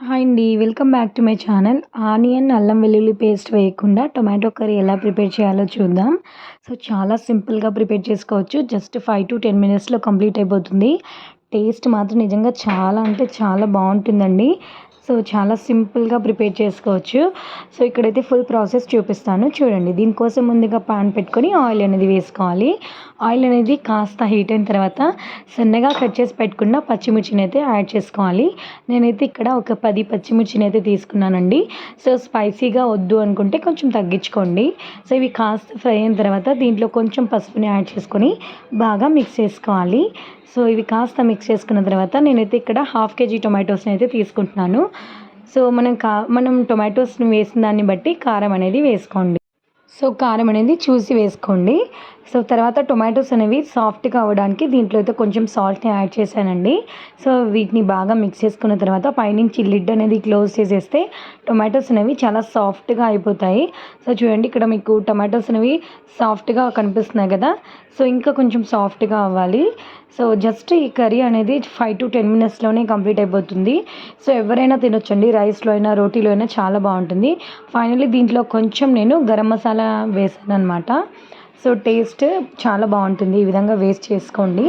Hi అండి welcome back to my channel onion అల్లం వెల్లుల్లి పేస్ట్ వేయకుండా టొమాటో కర్రీ ఎలా ప్రిపేర్ చేయాలో చూద్దాం. సో చాలా సింపుల్గా ప్రిపేర్ చేసుకోవచ్చు. జస్ట్ ఫైవ్ టు టెన్ మినిట్స్లో కంప్లీట్ అయిపోతుంది. టేస్ట్ మాత్రం నిజంగా చాలా అంటే చాలా బాగుంటుందండి. సో చాలా సింపుల్గా ప్రిపేర్ చేసుకోవచ్చు. సో ఇక్కడైతే ఫుల్ ప్రాసెస్ చూపిస్తాను. చూడండి దీనికోసం ముందుగా పాన్ పెట్టుకొని ఆయిల్ అనేది వేసుకోవాలి. ఆయిల్ అనేది కాస్త హీట్ అయిన తర్వాత సన్నగా కట్ చేసి పెట్టుకున్న పచ్చిమిర్చిని అయితే యాడ్ చేసుకోవాలి. నేనైతే ఇక్కడ ఒక పది పచ్చిమిర్చిని అయితే తీసుకున్నానండి. సో స్పైసీగా వద్దు అనుకుంటే కొంచెం తగ్గించుకోండి. సో ఇవి కాస్త ఫ్రై అయిన తర్వాత దీంట్లో కొంచెం పసుపుని యాడ్ చేసుకొని బాగా మిక్స్ చేసుకోవాలి. సో ఇవి కాస్త మిక్స్ చేసుకున్న తర్వాత నేనైతే ఇక్కడ హాఫ్ కేజీ టొమాటోస్ని అయితే తీసుకుంటున్నాను. సో మనం కా మనం టొమాటోస్ని వేసిన దాన్ని బట్టి కారం అనేది వేసుకోండి. సో కారం అనేది చూసి వేసుకోండి. సో తర్వాత టొమాటోస్ అనేవి సాఫ్ట్గా అవ్వడానికి దీంట్లో అయితే కొంచెం సాల్ట్ని యాడ్ చేశానండి. సో వీటిని బాగా మిక్స్ చేసుకున్న తర్వాత పైనుంచి లిడ్ అనేది క్లోజ్ చేసేస్తే టొమాటోస్ అనేవి చాలా సాఫ్ట్గా అయిపోతాయి. సో చూడండి ఇక్కడ మీకు టొమాటోస్ అనేవి సాఫ్ట్గా కనిపిస్తున్నాయి కదా. సో ఇంకా కొంచెం సాఫ్ట్గా అవ్వాలి. సో జస్ట్ ఈ కర్రీ అనేది ఫైవ్ టు టెన్ మినిట్స్లోనే కంప్లీట్ అయిపోతుంది. సో ఎవరైనా తినొచ్చండి. రైస్లో అయినా రోటీలో అయినా చాలా బాగుంటుంది. ఫైనల్లీ దీంట్లో కొంచెం నేను గరం మసాలా వేసాను అనమాట సో టేస్ట్ చాలా బాగుంటుంది. ఈ విధంగా వేస్ట్ చేసుకోండి.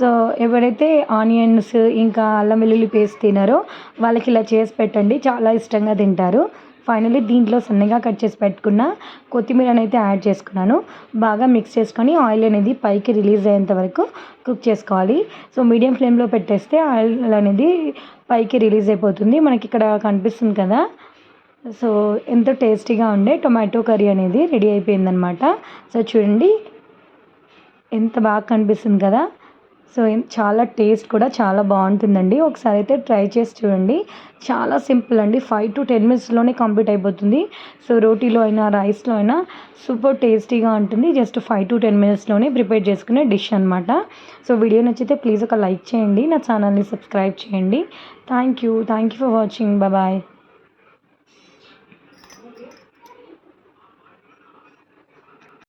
సో ఎవరైతే ఆనియన్స్ ఇంకా అల్లం వెల్లుల్లి పేస్ట్ తినారో వాళ్ళకి ఇలా చేసి పెట్టండి. చాలా ఇష్టంగా తింటారు. ఫైనల్లీ దీంట్లో సన్నగా కట్ చేసి పెట్టుకున్న కొత్తిమీర అయితే యాడ్ చేసుకున్నాను. బాగా మిక్స్ చేసుకొని ఆయిల్ అనేది పైకి రిలీజ్ అయ్యేంత వరకు కుక్ చేసుకోవాలి. సో మీడియం ఫ్లేమ్లో పెట్టేస్తే ఆయిల్ అనేది పైకి రిలీజ్ అయిపోతుంది. మనకి ఇక్కడ కనిపిస్తుంది కదా. సో ఎంతో టేస్టీగా ఉండే టొమాటో కర్రీ అనేది రెడీ అయిపోయిందనమాట సో చూడండి ఎంత బాగా కనిపిస్తుంది కదా. సో చాలా టేస్ట్ కూడా చాలా బాగుంటుందండి. ఒకసారి అయితే ట్రై చేసి చూడండి. చాలా సింపుల్ అండి. ఫైవ్ టు టెన్ మినిట్స్లోనే కంప్లీట్ అయిపోతుంది. సో రోటీలో అయినా రైస్లో అయినా సూపర్ టేస్టీగా ఉంటుంది. జస్ట్ ఫైవ్ టు టెన్ మినిట్స్లోనే ప్రిపేర్ చేసుకునే డిష్ అనమాట సో వీడియో నచ్చితే ప్లీజ్ ఒక లైక్ చేయండి. నా ఛానల్ని సబ్స్క్రైబ్ చేయండి. Thank you. Thank you for watching. Bye.